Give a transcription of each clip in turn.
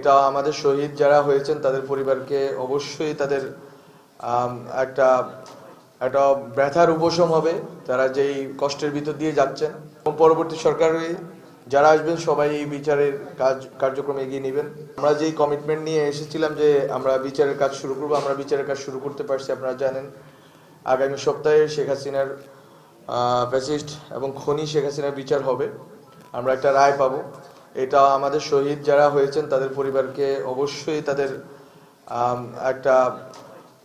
এটা আমাদের শহীদ যারা হয়েছেন, তাদের পরিবারকে অবশ্যই তাদের একটা একটা ব্যথার উপশম হবে। তারা যেই কষ্টের ভিতর দিয়ে যাচ্ছেন। এবং পরবর্তী সরকারে যারা আসবেন, সবাই এই বিচারের কাজ, কার্যক্রম এগিয়ে নেবেন। আমরা যেই কমিটমেন্ট নিয়ে এসেছিলাম যে আমরা বিচারের কাজ শুরু করব, আমরা বিচারের কাজ শুরু করতে পারছি, আপনারা জানেন। আগামী সপ্তাহে শেখ হাসিনার ফ্যাসিস্ট এবং খনি শেখ হাসিনার বিচার হবে। আমরা একটা রায় পাবো। এটা আমাদের শহীদ যারা হয়েছেন, তাদের পরিবারকে অবশ্যই তাদের একটা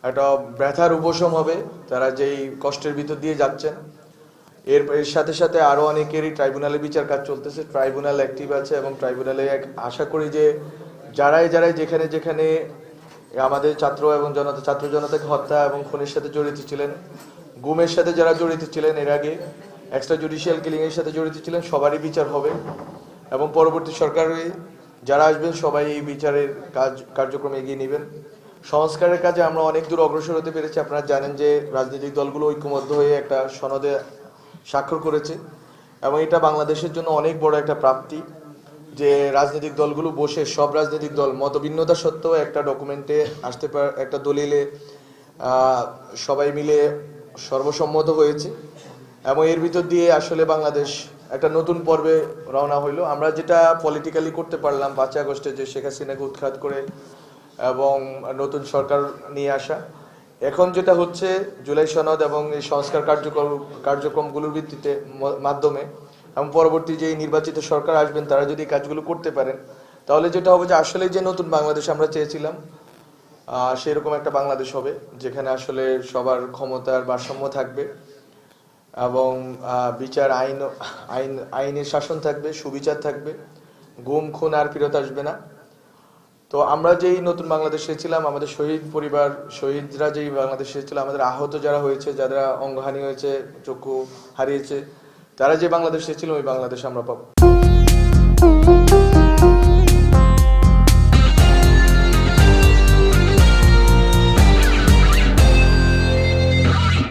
একটা ব্যথার উপশম হবে। তারা যেই কষ্টের ভিতর দিয়ে যাচ্ছেন, এর এর সাথে সাথে আরও অনেকেরই ট্রাইব্যুনালে বিচার কাজ চলতেছে। ট্রাইব্যুনাল অ্যাক্টিভ আছে এবং ট্রাইব্যুনালে এক- আশা করি যে যারাই যারাই যেখানে যেখানে আমাদের ছাত্র এবং জনতা, ছাত্র জনতাকে হত্যা এবং খুনের সাথে জড়িত ছিলেন, গুমের সাথে যারা জড়িত ছিলেন এর আগে এক্সট্রা জুডিশিয়াল কিলিংয়ের সাথে জড়িত ছিলেন, সবারই বিচার হবে। এবং পরবর্তী সরকারে যারা আসবেন, সবাই এই বিচারের কাজ, কার্যক্রম এগিয়ে নেবেন। সংস্কারের কাজে আমরা অনেক দূর অগ্রসর হতে পেরেছি। আপনারা জানেন যে রাজনৈতিক দলগুলো ঐক্যবদ্ধ হয়ে একটা সনদে স্বাক্ষর করেছে এবং এটা বাংলাদেশের জন্য অনেক বড় একটা প্রাপ্তি যে রাজনৈতিক দলগুলো বসে, সব রাজনৈতিক দল মতভিন্নতা সত্ত্বেও একটা ডকুমেন্টে আসতে পার, একটা দলিলে সবাই মিলে সর্বসম্মত হয়েছে। এবং এর ভিতর দিয়ে আসলে বাংলাদেশ একটা নতুন পর্বে রওনা হইল। আমরা যেটা পলিটিক্যালি করতে পারলাম পাঁচই আগস্টে যে শেখ হাসিনাকে উৎখাত করে এবং নতুন সরকার নিয়ে আসা। এখন যেটা হচ্ছে জুলাই সনদ এবং এই সংস্কার কার্যক্রম, কার্যক্রমগুলোর ভিত্তিতে মাধ্যমে এবং পরবর্তী যে নির্বাচিত সরকার আসবেন, তারা যদি কাজগুলো করতে পারেন, তাহলে যেটা হবে যে আসলে যে নতুন বাংলাদেশ আমরা চেয়েছিলাম সেরকম একটা বাংলাদেশ হবে, যেখানে আসলে সবার ক্ষমতার ভারসাম্য থাকবে। এবং বিচার আইন আইন, আইনের শাসন থাকবে, সুবিচার থাকবে, গুম, খুন আর ফিরত আসবে না। তো আমরা যেই নতুন বাংলাদেশে ছিলাম, আমাদের শহীদ পরিবার, শহীদরা যেই বাংলাদেশে ছিল, আমাদের আহত যারা হয়েছে, যারা অঙ্গহানি হয়েছে, চক্ষু হারিয়েছে তারা যে বাংলাদেশে ছিল, ওই বাংলাদেশ আমরা পাবো।